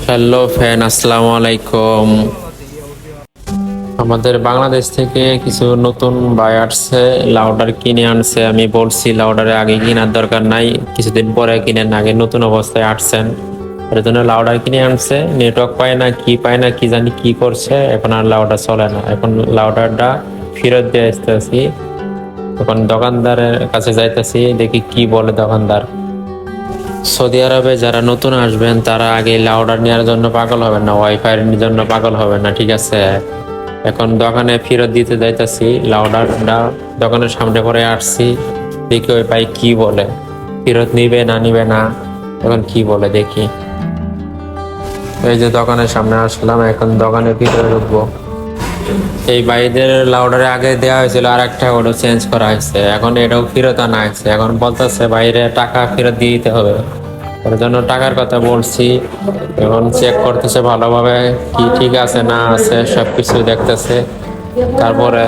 Hello fan আসসালামু আলাইকুম। আমাদের বাংলাদেশ থেকে কিছু নতুন বাই আসছে লাউডার কিনে আনছে। আমি বলছি লাউডারে আগে কেনার দরকার নাই। কিছুদিন পরে কিনেন, আগে নতুন অবস্থায় আসছেন। এর জন্য লাউডার কিনে আনছে। নেটওয়ার্ক পায় না, কি পায় না, কি জানি কি করছে। এখন আর লাউডার চলে না। এখন লাউডারটা ফেরত দিয়ে আসতেছি। এখন দোকানদারের কাছে যাইতেছি, দেখি কি বলে দোকানদার। সৌদি আরবে যারা নতুন আসবেন, তারা আগে লাউডার নেওয়ার জন্য পাগল হবেন না, ওয়াইফাই জন্য পাগল হবেন না, ঠিক আছে? এখন দোকানে ফেরত দিতে যাইতেছি, লাউডারটা দোকানের সামনে পরে আসছি, দেখি ওই ভাই কি বলে। ফেরত নিবে না নিবে না, এখন কি বলে দেখি। এই যে দোকানের সামনে আসলাম, এখন দোকানে ভিতরে ঢুকবো। এই বাইদের লাউডারে আগে দেওয়া হয়েছিল আর একটা ওটা চেঞ্জ করা হয়েছে। এখন এটাও ফেরত আনা হয়েছে। এখন বলতেছে বাইরে টাকা ফেরত দিয়ে দিতে হবে। এর জন্য টাকার কথা বলছি। এখন চেক করতেছে ভালোভাবে কি ঠিক আছে, না আছে সব কিছু দেখতেছে। তারপরে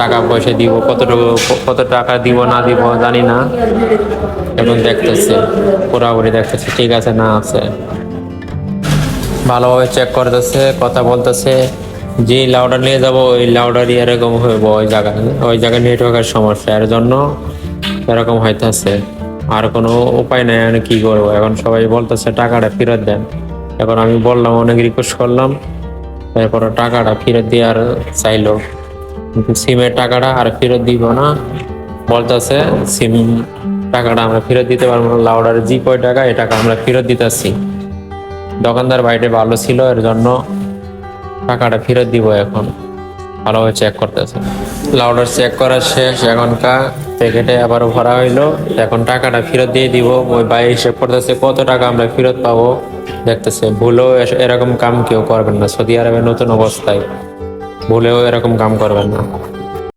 টাকা পয়সা দিব, কতটুকু, কত টাকা দিব, না দিব, জানি না। এখন দেখতেছে, পুরাপুরি দেখতেছে ঠিক আছে, না আছে। ভালোভাবে চেক করতেছে, কথা বলতেছে। যে লাউডার নিয়ে যাব, ওই লাউডারই এরকম হইব, ওই জায়গায় ওই জায়গায় নেটওয়ার্কের সমস্যা। এর জন্য এরকম হইতেছে। আর কোনো উপায় নাই, আমি কি করব? এখন সবাই বলতেছে, টাকাটা ফেরত দেন। এখন আমি বললাম, অনেক রিকোয়েস্ট করলাম। তারপরে টাকাটা ফেরত দিয়ে আর চাইলো সিমের টাকাটা আর ফেরত দিব না। বলতেছে সিম টাকাটা আমরা ফেরত দিতে পারব না। লাউডার জি কয় টাকা, এ টাকা আমরা ফেরত দিতেছি। দোকানদার বাইরে ভালো ছিল, এর জন্য টাকাটা ফেরত দিব এখন। ভালোভাবে চেক করতেছে। লাউডার চেক করা শেষ, এখনকার প্যাকেটে আবার ভরা হইল। এখন টাকাটা ফেরত দিয়ে দিব। ওই ভাই হিসেব করতেছে, কত টাকা আমরা ফেরত পাবো? দেখতেছে, ভুলেও এরকম কাম কেউ করবেন না। সৌদি আরবের নতুন অবস্থায় ভুলেও এরকম কাম করবেন না।